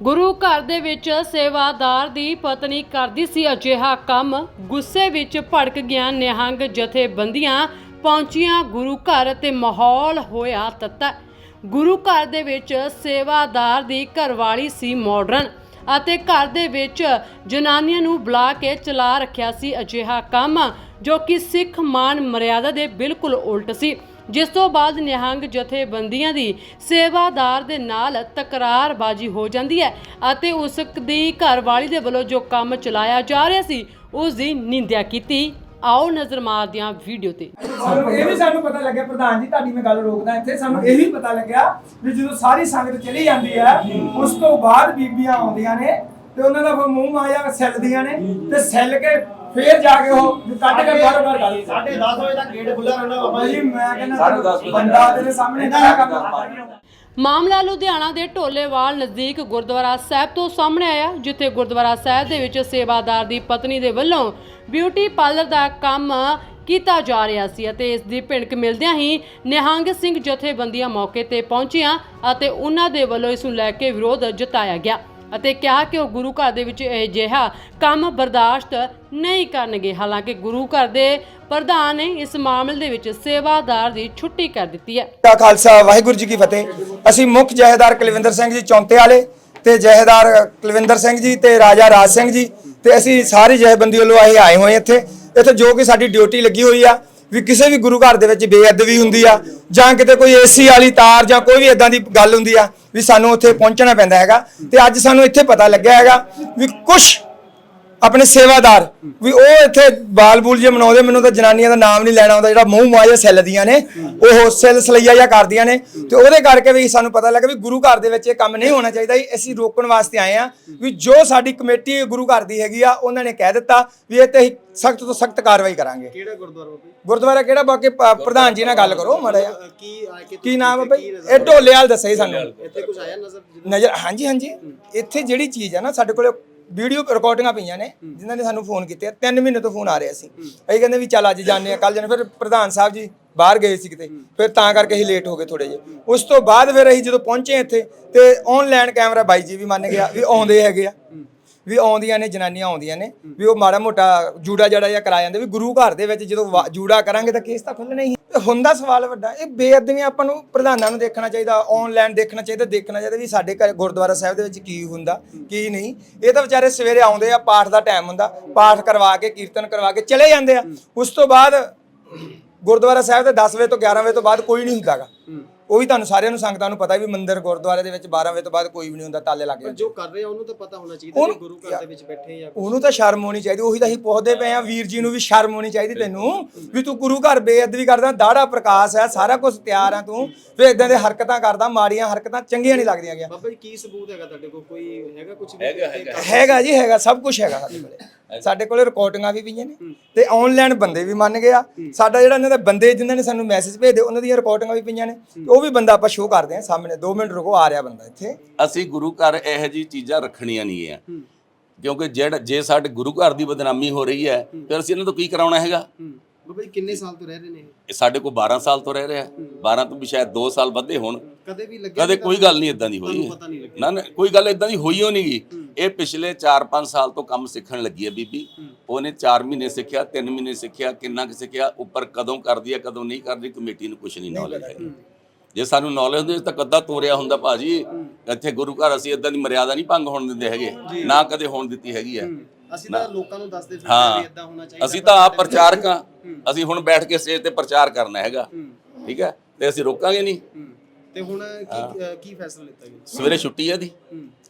ਗੁਰੂ ਘਰ ਦੇ ਵਿੱਚ ਸੇਵਾਦਾਰ ਦੀ ਪਤਨੀ ਕਰਦੀ ਸੀ ਅਜਿਹਾ ਕੰਮ। ਗੁੱਸੇ ਵਿੱਚ ਭੜਕ ਗਿਆ ਨਿਹੰਗ ਜਥੇਬੰਦੀਆਂ। ਪਹੁੰਚੀਆਂ ਗੁਰੂ ਘਰ ਤੇ ਮਾਹੌਲ ਹੋਇਆ ਤੱਤਾ। ਗੁਰੂ ਘਰ ਦੇ ਵਿੱਚ ਸੇਵਾਦਾਰ ਦੀ ਘਰਵਾਲੀ ਸੀ ਮਾਡਰਨ ਅਤੇ ਘਰ ਦੇ ਵਿੱਚ ਜਨਾਨੀਆਂ ਨੂੰ ਬੁਲਾ ਕੇ ਚਲਾ ਰੱਖਿਆ ਸੀ ਅਜਿਹਾ ਕੰਮ, ਜੋ ਕਿ ਸਿੱਖ ਮਾਨ ਮਰਿਆਦਾ ਦੇ ਬਿਲਕੁਲ ਉਲਟ ਸੀ। ਜਿਸ ਤੋਂ ਬਾਅਦ ਨਿਹੰਗ ਜਥੇਬੰਦੀਆਂ ਦੀ ਸੇਵਾਦਾਰ ਦੇ ਨਾਲ ਤਕਰਾਰਬਾਜ਼ੀ ਹੋ ਜਾਂਦੀ ਹੈ ਅਤੇ ਉਸ ਦੀ ਘਰਵਾਲੀ ਦੇ ਵੱਲੋਂ ਜੋ ਕੰਮ ਚਲਾਇਆ ਜਾ ਰਿਹਾ ਸੀ, ਉਸ ਦੀ ਨਿੰਦਿਆ ਕੀਤੀ। ਆਓ ਨਜ਼ਰ ਮਾਰਦੇ ਹਾਂ ਵੀਡੀਓ ਤੇ। ਸਾਨੂੰ ਇਹ ਵੀ ਸਾਨੂੰ ਪਤਾ ਲੱਗਿਆ, ਪ੍ਰਧਾਨ ਜੀ, ਤੁਹਾਡੀ ਮੈਂ ਗੱਲ ਰੋਕਦਾ ਇੱਥੇ, ਸਾਨੂੰ ਇਹ ਵੀ ਪਤਾ ਲੱਗਿਆ ਵੀ ਜਦੋਂ ਸਾਰੀ ਸੰਗਤ ਚਲੀ ਜਾਂਦੀ ਹੈ, ਉਸ ਤੋਂ ਬਾਅਦ ਬੀਬੀਆਂ ਆਉਂਦੀਆਂ ਨੇ ਤੇ ਉਹਨਾਂ ਦਾ ਫਿਰ ਮੂੰਹ ਮਾਇਆ ਸੈੱਲਦੀਆਂ ਨੇ ਤੇ ਸੈੱਲ ਕੇ ਫੇਰ ਜਾ ਕੇ ਉਹ ਕੱਢ ਕੇ ਬਾਹਰ ਬਾਹਰ ਗੱਲ ਸਾਢੇ 10 ਵਜੇ ਤੱਕ ਗੇਟ ਖੁੱਲਾ ਰਹਿੰਦਾ ਬਾਬਾ ਜੀ ਮੈਂ ਕਹਿੰਦਾ ਬੰਦਾ ਤੇਰੇ ਸਾਹਮਣੇ ਖੜਾ ਕਰਦਾ। ਮਾਮਲਾ ਲੁਧਿਆਣਾ ਦੇ ਢੋਲੇਵਾਲ ਨਜ਼ਦੀਕ ਗੁਰਦੁਆਰਾ ਸਾਹਿਬ ਤੋਂ ਸਾਹਮਣੇ ਆਇਆ ਜਿੱਥੇ ਗੁਰਦੁਆਰਾ ਸਾਹਿਬ ਦੇ ਵਿੱਚ ਸੇਵਾਦਾਰ ਦੀ ਪਤਨੀ ਦੇ ਵੱਲੋਂ ਬਿਊਟੀ ਪਾਰਲਰ ਦਾ ਕੰਮ ਕੀਤਾ ਜਾ ਰਿਹਾ ਸੀ ਅਤੇ ਇਸ ਦੀ ਭਿਣਕ ਮਿਲਦਿਆਂ ਹੀ ਨਿਹੰਗ ਸਿੰਘ ਜਥੇਬੰਦੀਆਂ ਮੌਕੇ ਤੇ ਪਹੁੰਚੀਆਂ ਅਤੇ ਉਹਨਾਂ ਦੇ ਵੱਲੋਂ ਇਸ ਨੂੰ ਲੈ ਕੇ ਵਿਰੋਧ ਜਤਾਇਆ ਗਿਆ। ਅਤੇ ਕਿਹਾ ਕਿ ਉਹ ਗੁਰੂ ਘਰ ਦੇ ਵਿੱਚ ਇਹ ਕੰਮ ਬਰਦਾਸ਼ਤ ਨਹੀਂ ਕਰਨਗੇ। ਹਾਲਾਂਕਿ ਗੁਰੂ ਘਰ ਦੇ ਪ੍ਰਧਾਨ ਨੇ ਇਸ ਮਾਮਲੇ ਦੇ ਵਿੱਚ ਸੇਵਾਦਾਰ ਦੀ ਛੁੱਟੀ ਕਰ ਦਿੱਤੀ ਹੈ। ਦਾ ਖਾਲਸਾ, ਵਾਹਿਗੁਰੂ ਜੀ ਕੀ ਫਤਿਹ। ਅਸੀਂ ਮੁੱਖ ਜਹੇਦਾਰ ਕੁਲਵਿੰਦਰ ਸਿੰਘ ਜੀ ਚੌਂਤੇ ਵਾਲੇ ਤੇ ਜਹੇਦਾਰ ਕੁਲਵਿੰਦਰ ਸਿੰਘ ਜੀ ਤੇ ਰਾਜਾ ਰਾਜ ਸਿੰਘ ਜੀ ਤੇ ਅਸੀਂ ਸਾਰੀ ਜਹੇਬੰਦੀ ਵੱਲੋਂ ਅਸੀਂ ਆਏ ਹੋਏ ਇੱਥੇ। ਇੱਥੇ ਜੋ ਕਿ ਸਾਡੀ ਡਿਊਟੀ ਲੱਗੀ ਹੋਈ ਆ ਵੀ ਕਿਸੇ ਵੀ ਗੁਰੂ ਘਰ ਦੇ ਵਿੱਚ ਬੇਅਦਬੀ ਹੁੰਦੀ ਆ, ਜਾਂ ਕਿਤੇ ਕੋਈ ਏਸੀ ਵਾਲੀ ਤਾਰ ਜਾਂ ਕੋਈ ਵੀ ਇਦਾਂ ਦੀ ਗੱਲ ਹੁੰਦੀ ਆ, ਵੀ ਸਾਨੂੰ ਉੱਥੇ ਪਹੁੰਚਣਾ ਪੈਂਦਾ ਹੈਗਾ। ਤੇ ਅੱਜ ਸਾਨੂੰ ਇੱਥੇ ਪਤਾ ਲੱਗਿਆ ਹੈਗਾ ਵੀ ਕੁਝ ਆਪਣੇ ਸੇਵਾਦਾਰ। ਵੀ ਉਹ ਇੱਥੇ ਬਾਲ ਬੂਲ ਜੇ ਮਨਾਉਂਦੇ ਮੈਨੂੰ ਤਾਂ ਜਨਾਨੀਆਂ ਦਾ ਨਾਮ ਨਹੀਂ ਲੈਣਾ ਆਉਂਦਾ ਜਿਹੜਾ ਮੂੰਹ ਮਾਇਆ ਸੈੱਲਦੀਆਂ ਨੇ ਉਹ ਸੈੱਲ ਸਲਈਆ ਜਾਂ ਕਰਦੀਆਂ ਨੇ। ਤੇ ਉਹਦੇ ਕਰਕੇ ਵੀ ਸਾਨੂੰ ਪਤਾ ਲੱਗਾ ਵੀ ਗੁਰੂ ਘਰ ਦੇ ਵਿੱਚ ਇਹ ਕੰਮ ਨਹੀਂ ਹੋਣਾ ਚਾਹੀਦਾ ਅਸੀਂ ਰੋਕਣ ਵਾਸਤੇ ਆਏ ਆ ਵੀ ਜੋ ਸਾਡੀ ਕਮੇਟੀ ਗੁਰੂ ਘਰ ਦੀ ਹੈਗੀ ਆ ਉਹਨਾਂ ਨੇ ਕਹਿ ਦਿੱਤਾ ਵੀ ਇਹ ਤੇ ਸਖਤ ਤੋਂ ਸਖਤ ਕਾਰਵਾਈ ਕਰਾਂਗੇ। ਕਿਹੜਾ ਗੁਰਦੁਆਰਾ ਬਾਬਾ ਗੁਰਦੁਆਰਾ ਕਿਹੜਾ ਬਾਕੀ ਪ੍ਰਧਾਨ ਜੀ ਨਾਲ ਗੱਲ ਕਰੋ ਮਾੜਾ? ਕੀ ਆ ਕੇ ਨਾਮ ਹੈ ਬਈ? ਇਹ ਢੋਲੇ ਵਾਲ ਦੱਸੇ ਸਾਨੂੰ। ਇੱਥੇ ਕੁਝ ਆਇਆ ਨਜ਼ਰ? ਨਜ਼ਰ ਹਾਂਜੀ ਹਾਂਜੀ। ਇੱਥੇ ਜਿਹੜੀ ਚੀਜ਼ ਹੈ ਨਾ ਸਾਡੇ ਕੋਲੇ ਵੀਡੀਓ ਰਿਕਾਰਡਿੰਗਾਂ ਪਈਆਂ ਨੇ ਜਿਨ੍ਹਾਂ ਨੇ ਸਾਨੂੰ ਫੋਨ ਕੀਤੇ ਆ। ਤਿੰਨ ਮਹੀਨੇ ਤੋਂ ਫੋਨ ਆ ਰਿਹਾ ਸੀ। ਅਸੀਂ ਕਹਿੰਦੇ ਵੀ ਚੱਲ ਅੱਜ ਜਾਂਦੇ ਆ ਕੱਲ ਜਾਂਦੇ ਫਿਰ ਪ੍ਰਧਾਨ ਸਾਹਿਬ ਜੀ ਬਾਹਰ ਗਏ ਸੀ ਕਿਤੇ। ਫਿਰ ਤਾਂ ਕਰਕੇ ਅਸੀਂ ਲੇਟ ਹੋ ਗਏ ਥੋੜੇ ਜਿਹੇ। ਉਸ ਤੋਂ ਬਾਅਦ ਫਿਰ ਅਸੀਂ ਜਦੋਂ ਪਹੁੰਚੇ ਇੱਥੇ ਤੇ ਆਨਲਾਈਨ ਕੈਮਰਾ ਬਾਈ ਜੀ ਵੀ ਮੰਨ ਗਿਆ ਵੀ ਆਉਂਦੇ ਹੈਗੇ ਆ। ਵੀ ਆਉਂਦੀਆਂ ਨੇ ਜਨਾਨੀਆਂ ਆਉਂਦੀਆਂ ਨੇ ਵੀ ਉਹ ਮਾੜਾ ਮੋਟਾ ਜੂੜਾ ਜੜਾ ਜਿਹਾ ਕਰਾ ਜਾਂਦੇ ਵੀ ਗੁਰੂ ਘਰ ਦੇ ਵਿੱਚ ਜਦੋਂ ਵਾ- ਜੂੜਾ ਕਰਾਂਗੇ ਤਾਂ ਕੇਸ ਤਾਂ ਖੁੱਲਣਾ ਹੀ ਹੁੰਦਾ ਸਵਾਲ ਵੱਡਾ ਇਹ ਬੇਅਦਬੀਆਂ ਆਪਾਂ ਨੂੰ ਪ੍ਰਧਾਨਾਂ ਨੂੰ ਦੇਖਣਾ ਚਾਹੀਦਾ ਆਨਲਾਈਨ ਦੇਖਣਾ ਚਾਹੀਦਾ ਦੇਖਣਾ ਚਾਹੀਦਾ ਵੀ ਸਾਡੇ ਘਰ ਗੁਰਦੁਆਰਾ ਸਾਹਿਬ ਦੇ ਵਿੱਚ ਕੀ ਹੁੰਦਾ ਕੀ ਨਹੀਂ। ਇਹ ਤਾਂ ਵਿਚਾਰੇ ਸਵੇਰੇ ਆਉਂਦੇ ਆ ਪਾਠ ਦਾ ਟਾਈਮ ਹੁੰਦਾ ਪਾਠ ਕਰਵਾ ਕੇ ਕੀਰਤਨ ਕਰਵਾ ਕੇ ਚਲੇ ਜਾਂਦੇ ਆ। ਉਸ ਤੋਂ ਬਾਅਦ ਗੁਰਦੁਆਰਾ ਸਾਹਿਬ ਦੇ 10 ਵਜੇ ਤੋਂ 11 ਵਜੇ ਤੋਂ ਬਾਅਦ ਕੋਈ ਨਹੀਂ ਹੁੰਦਾਗਾ ਉਹ ਵੀ ਤੁਹਾਨੂੰ ਸਾਰਿਆਂ ਨੂੰ ਸੰਗਤਾਂ ਨੂੰ ਪਤਾ ਵੀ ਮੰਦਿਰ ਗੁਰਦੁਆਰੇ ਦੇ ਵਿੱਚ 12 ਵਜੇ ਤੋਂ ਬਾਅਦ ਕੋਈ ਵੀ ਨਹੀਂ ਹੁੰਦਾ ਤਾਲੇ ਲੱਗ ਜਾਂਦੇ ਜੋ ਕਰ ਰਹੇ ਆ ਉਹਨੂੰ ਤਾਂ ਪਤਾ ਹੋਣਾ ਚਾਹੀਦਾ ਕਿ ਗੁਰੂ ਘਰ ਦੇ ਵਿੱਚ ਬੈਠੇ ਜਾਂ ਉਹਨੂੰ ਤਾਂ ਸ਼ਰਮ ਹੋਣੀ ਚਾਹੀਦੀ ਉਹੀ ਤਾਂ ਅਸੀਂ ਪੁੱਛਦੇ ਪਏ ਆ ਵੀਰ ਜੀ ਨੂੰ ਵੀ ਸ਼ਰਮ ਹੋਣੀ ਚਾਹੀਦੀ ਤੈਨੂੰ ਵੀ ਤੂੰ ਗੁਰੂ ਘਰ ਬੇਅਦਬੀ ਕਰਦਾ ਦਾੜਾ ਪ੍ਰਕਾਸ਼ ਹੈ ਸਾਰਾ ਕੁਝ ਤਿਆਰ ਆ ਤੂੰ ਵੀ ਇਦਾਂ ਦੇ ਹਰਕਤਾਂ ਕਰਦਾ ਮਾੜੀਆਂ ਹਰਕਤਾਂ ਚੰਗੀਆਂ ਨਹੀਂ ਲੱਗਦੀਆਂ ਗਿਆ ਬਾਬਾ ਜੀ ਕੀ ਸਬੂਤ ਹੈਗਾ ਤੁਹਾਡੇ ਕੋਲ? ਕੋਈ ਹੈਗਾ ਕੁਝ ਹੈਗਾ ਹੈਗਾ। ਹੈਗਾ ਜੀ ਹੈਗਾ ਸਭ ਕੁਝ ਹੈਗਾ ਸਾਡੇ ਕੋਲੇ। ਸਾਡੇ ਕੋਲੇ ਰਿਕਾਰਡਿੰਗਾਂ ਵੀ ਪਈਆਂ ਨੇ ਤੇ ਆਨਲਾਈਨ ਬੰਦੇ ਵੀ ਮੰਨ ਗਏ ਆ ਸਾਡਾ ਜਿਹੜਾ ਇਹਨਾਂ ਦੇ ਬੰਦੇ ਜਿਨ੍ਹਾਂ ਨੇ ਸਾਨੂੰ ਮੈਸੇਜ ਭੇਜਦੇ ਉਹਨਾਂ ਦੀਆਂ ਰਿਕਾਰਡਿੰਗਾਂ ਵੀ ਪਈਆਂ ਨੇ। ਤੇ ਉਹ ਵੀ ਬੰਦਾ ਆਪਾਂ ਸ਼ੋਅ ਕਰਦੇ ਆ ਸਾਹਮਣੇ 2 ਮਿੰਟ ਰੁਕੋ ਆ ਰਿਹਾ ਬੰਦਾ ਇੱਥੇ। ਅਸੀਂ ਗੁਰੂ ਘਰ ਇਹੋ ਜੀ ਚੀਜ਼ਾਂ ਰੱਖਣੀਆਂ ਨਹੀਂ ਆ ਕਿਉਂਕਿ ਜਿਹੜਾ ਜੇ ਸਾਡੇ ਗੁਰੂ ਘਰ ਦੀ ਬਦਨਾਮੀ ਹੋ ਰਹੀ ਹੈ। ਫਿਰ ਅਸੀਂ ਇਹਨਾਂ ਤੋਂ ਕੀ ਕਰਾਉਣਾ ਹੈਗਾ? ਬਾਬਾ ਜੀ ਕਿੰਨੇ ਸਾਲ ਤੋਂ ਰਹਿ ਰਹੇ ਨੇ ਇਹ? ਇਹ ਸਾਡੇ ਕੋਲ 12 ਸਾਲ ਤੋਂ ਰਹਿ ਰਿਹਾ। 12 ਤੋਂ ਵੀ ਸ਼ਾਇਦ 2 ਸਾਲ ਵੱਧੇ ਹੋਣ। ਕਦੇ ਵੀ ਲੱਗਿਆ ਕਦੇ ਕੋਈ ਗੱਲ ਨਹੀਂ ਇਦਾਂ ਦੀ ਹੋਈ ਨਾ ਨਾ ਕੋਈ ਗੱਲ ਇਦਾਂ ਦੀ ਹੋਈ ਹੋ ਨਹੀਂਗੀ। ਇਹ ਪਿਛਲੇ 4-5 ਸਾਲ ਤੋਂ ਕੰਮ ਸਿੱਖਣ ਲੱਗੀ ਹੈ ਬੀਬੀ। ਉਹਨੇ 4 ਮਹੀਨੇ ਸਿੱਖਿਆ 3 ਮਹੀਨੇ ਸਿੱਖਿਆ ਕਿੰਨਾ ਕੁ ਸਿੱਖਿਆ ਉੱਪਰ ਕਦੋਂ ਕਰਦੀ ਹੈ ਕਦੋਂ ਨਹੀਂ ਕਰਦੀ ਕਮੇਟੀ ਨੂੰ ਕੁਝ ਨਹੀਂ ਨੌਲੇਜ ਹੈ। ਜੇ ਸਾਨੂੰ ਨੌਲੇਜ ਹੁੰਦੀ ਤਾਂ ਕੱਦਾ ਤੋਰਿਆ ਹੁੰਦਾ ਭਾਜੀ। ਇੱਥੇ ਗੁਰੂ ਘਰ ਅਸੀਂ ਇਦਾਂ ਦੀ ਮਰਿਆਦਾ ਨਹੀਂ ਭੰਗ ਹੋਣ ਦਿੰਦੇ ਹੈਗੇ। ਨਾ ਕਦੇ ਹੋਣ ਦਿੱਤੀ ਹੈਗੀ ਹੈ। ਅਸੀਂ ਤਾਂ ਲੋਕਾਂ ਨੂੰ ਦੱਸਦੇ ਵੀ ਇਦਾਂ ਹੋਣਾ ਚਾਹੀਦਾ ਅਸੀਂ ਤਾਂ ਆਪ ਪ੍ਰਚਾਰਕ ਹਾਂ। ਅਸੀਂ ਹੁਣ ਬੈਠ ਕੇ ਸਟੇਜ ਤੇ ਪ੍ਰਚਾਰ ਕਰਨਾ ਹੈਗਾ। ਠੀਕ ਹੈ। ਤੇ ਅਸੀਂ ਰੋਕਾਂਗੇ ਨਹੀਂ। ਤੇ ਹੁਣ ਕੀ ਅ, ਕੀ ਫੈਸਲਾ ਲਿੱਤਾ ਗਿਆ? ਸਵੇਰੇ ਛੁੱਟੀ ਹੈ ਇਹਦੀ।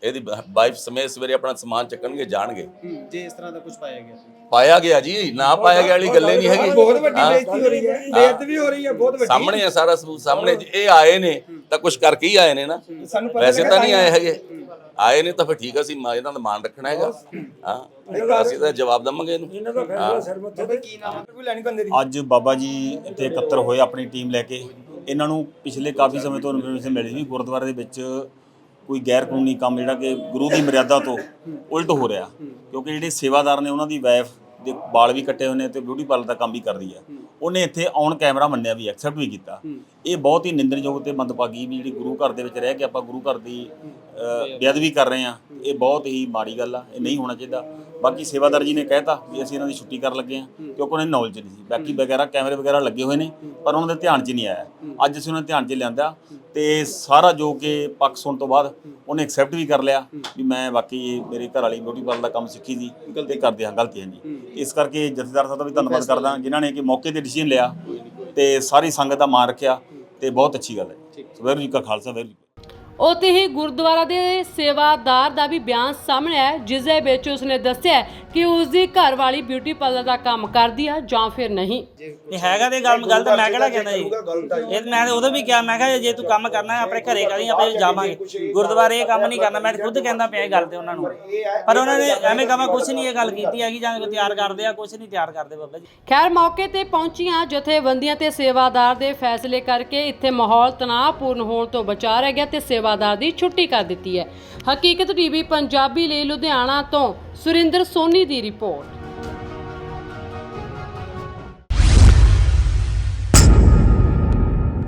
ਇਹਦੀ ਵਾਈਫ ਸਮੇਤ ਸਵੇਰੇ ਆਪਣਾ ਸਮਾਨ ਚੱਕਣਗੇ ਜਾਣਗੇ। ਹੂੰ, ਜੇ ਇਸ ਤਰ੍ਹਾਂ ਦਾ ਕੁਝ ਪਾਇਆ ਗਿਆ। ਪਾਇਆ ਗਿਆ ਜੀ ਨਾ ਪਾਇਆ ਗਿਆ ਵਾਲੀ ਗੱਲੇ ਨਹੀਂ ਹੈਗੀ। ਬਹੁਤ ਵੱਡੀ ਹਾਂ। ਬੇਇੱਜ਼ਤੀ ਹੋ ਰਹੀ ਹੈ ਬੇਅਦਬੀ ਹੋ ਰਹੀ ਹੈ ਬਹੁਤ ਵੱਡੀ। ਸਾਹਮਣੇ ਹੈ ਸਾਰਾ ਸਬੂਤ ਸਾਹਮਣੇ ਜੇ ਇਹ ਆਏ ਨੇ ਤਾਂ ਕੁਝ ਕਰਕੇ ਹੀ ਆਏ ਨੇ ਨਾ? ਸਾਨੂੰ ਪਤਾ ਵੈਸੇ ਤਾਂ ਨਹੀਂ ਆਏ ਹੈਗੇ। ਆਏ ਨੇ ਤਾਂ ਫਿਰ ਠੀਕ ਆ, ਮਾ- ਇਹਨਾਂ ਦਾ ਮਾਨ ਰੱਖਣਾ ਹੈਗਾ। ਹਾਂ। ਅਸੀਂ ਤਾਂ ਜਵਾਬ ਦਵਾਂਗੇ ਇਹਨੂੰ। ਬਾਬਾ ਕੀ ਨਾਮ? ਕੋਈ ਲੈਣੀ ਬੰਦੇ ਦੀ। ਅੱਜ ਬਾਬਾ ਜੀ ਇੱਥੇ ਇਕੱਤਰ ਹੋਏ ਆਪਣੀ ਟੀਮ ਲੈ ਕੇ। ਇਹਨਾਂ ਨੂੰ ਪਿਛਲੇ ਕਾਫੀ ਸਮੇਂ ਤੋਂ ਇਨਫੋਰਮੇਸ਼ਨ ਮਿਲੀ ਸੀ ਗੁਰਦੁਆਰੇ ਦੇ ਵਿੱਚ ਕੋਈ ਗੈਰ ਕਾਨੂੰਨੀ ਕੰਮ ਜਿਹੜਾ ਕਿ ਗੁਰੂ ਦੀ ਮਰਿਆਦਾ ਤੋਂ ਉਲਟ ਹੋ ਰਿਹਾ ਕਿਉਂਕਿ ਜਿਹੜੇ ਸੇਵਾਦਾਰ ਨੇ ਉਹਨਾਂ ਦੀ ਵਾਈਫ ਦੇ ਵਾਲ ਵੀ ਕੱਟੇ ਹੋਏ ਨੇ ਤੇ ਬਿਊਟੀ ਪਾਰਲਰ ਦਾ ਕੰਮ ਵੀ ਕਰਦੀ ਹੈ ਉਹਨੇ ਇੱਥੇ ਔਨ ਕੈਮਰਾ ਮੰਨਿਆ ਵੀ ਐਕਸੈਪਟ ਵੀ ਕੀਤਾ। ਇਹ ਬਹੁਤ ਹੀ ਨਿੰਦਣਯੋਗ ਤੇ ਮੰਦਭਾਗੀ ਵੀ ਜਿਹੜੀ ਗੁਰੂ ਘਰ ਦੇ ਵਿੱਚ ਰਹਿ ਕੇ ਆਪਾਂ ਗੁਰੂ ਘਰ ਦੀ ਅ, ਬੇਅਦਬੀ ਕਰ ਰਹੇ ਆ ਇਹ ਬਹੁਤ ਹੀ ਮਾੜੀ ਗੱਲ ਆ ਇਹ ਨਹੀਂ ਹੋਣਾ ਚਾਹੀਦਾ। ਬਾਕੀ ਸੇਵਾਦਾਰ ਜੀ ਨੇ ਕਹਿਤਾ ਵੀ ਅਸੀਂ ਇਹਨਾਂ ਦੀ ਛੁੱਟੀ ਕਰਨ ਲੱਗੇ ਆ ਕਿਉਂਕਿ ਉਹਨਾਂ ਨੂੰ ਨੌਲੇਜ ਨਹੀਂ ਸੀ। ਬਾਕੀ ਵਗੈਰਾ ਕੈਮਰੇ ਵਗੈਰਾ ਲੱਗੇ ਹੋਏ ਨੇ ਪਰ ਉਹਨਾਂ ਦੇ ਧਿਆਨ 'ਚ ਨਹੀਂ ਆਇਆ। ਅੱਜ ਅਸੀਂ ਉਹਨਾਂ ਦੇ ਧਿਆਨ 'ਚ ਲਿਆਂਦਾ ਤੇ ਸਾਰਾ ਜੋ ਕਿ ਪੱਖ ਸੁਣ ਤੋਂ ਬਾਅਦ ਉਹਨੇ ਐਕਸੈਪਟ ਵੀ ਕਰ ਲਿਆ ਵੀ ਮੈਂ ਬਾਕੀ ਮੇਰੇ ਘਰ ਵਾਲੀ ਬਿਊਟੀ ਪਾਰਲਰ ਦਾ ਕੰਮ ਸਿੱਖੀ ਸੀ ਤੇ ਕਰਦੇ ਹਾਂ ਗਲਤੀ ਹੈ। ਜੀ ਇਸ ਕਰਕੇ ਜਥੇਦਾਰ ਸਾਹਿਬ ਦਾ ਵੀ ਧੰਨਵਾਦ ਕਰਦਾ ਜਿਨ੍ਹਾਂ ਨੇ ਕਿ ਮੌਕੇ ਤੇ ਡਿਸੀਜਨ ਲਿਆ ਤੇ ਸਾਰੀ ਸੰਗਤ ਦਾ ਮਾਣ ਰੱਖਿਆ ਤੇ ਬਹੁਤ ਅੱਛੀ ਗੱਲ ਹੈ। ਵਾਹਿਗੁਰੂ ਜੀ ਕਾ ਖਾਲਸਾ ਵਾਹਿਗੁਰੂ ਜੀ ਉੱਥੇ ਹੀ ਗੁਰਦੁਆਰਾ ਦੇ ਸੇਵਾਦਾਰ ਦਾ ਵੀ ਬਿਆਨ ਸਾਹਮਣੇ ਆਇਆ, ਜਿਸ ਦੇ ਵਿੱਚ ਉਸਨੇ ਦੱਸਿਆ ਕਿ ਉਸ ਦੀ ਘਰ ਵਾਲੀ ਬਿਊਟੀ ਪਾਰਲਰ ਦਾ ਕੰਮ ਕਰਦੀ ਆ ਜਾਂ ਫਿਰ ਨਹੀਂ? ਇਹ ਹੈਗਾ ਤੇ ਗੱਲ ਗਲਤ ਮੈਂ ਕਿਹੜਾ ਕਹਿੰਦਾ ਜੀ? ਇਹ ਮੈਂ ਤੇ ਉਦੋਂ ਵੀ ਕਿਹਾ ਮੈਂ ਕਿਹਾ ਜੇ ਤੂੰ ਕੰਮ ਕਰਨਾ ਹੈ ਆਪਣੇ ਘਰੇ ਕਰੀ ਆਪਾਂ ਜਾਵਾਂਗੇ। ਗੁਰਦੁਆਰੇ ਇਹ ਕੰਮ ਨਹੀਂ ਕਰਨਾ ਮੈਂ ਖੁਦ ਕਹਿੰਦਾ ਪਿਆ ਇਹ ਗੱਲ ਤੇ ਉਹਨਾਂ ਨੂੰ। ਪਰ ਉਹਨਾਂ ਨੇ ਐਵੇਂ ਕਹਾਂ ਕੁਝ ਨਹੀਂ ਇਹ ਗੱਲ ਕੀਤੀ ਹੈਗੀ ਜਾਂ ਤਿਆਰ ਕਰਦੇ ਆ ਕੁਝ ਨਹੀਂ ਤਿਆਰ ਕਰਦੇ ਬਾਬਾ ਜੀ। ਖੈਰ ਮੌਕੇ ਤੇ ਪਹੁੰਚੀਆਂ ਜਥੇਬੰਦੀਆਂ ਤੇ ਸੇਵਾਦਾਰ ਦੇ ਫੈਸਲੇ ਕਰਕੇ ਇੱਥੇ ਮਾਹੌਲ ਤਣਾਅਪੂਰਨ ਹੋਣ ਤੋਂ ਬਚਾ ਰਹਿ ਗਿਆ ਤੇ ਸੇਵਾਦਾਰ ਦੀ ਛੁੱਟੀ ਕਰ ਦਿੱਤੀ ਹੈ। ਹਕੀਕਤ ਟੀਵੀ ਪੰਜਾਬੀ ਲਈ ਲੁਧਿਆਣਾ ਤੋਂ ਸੁਰਿੰਦਰ ਸੋਨੀ ਦੀ ਰਿਪੋਰਟ।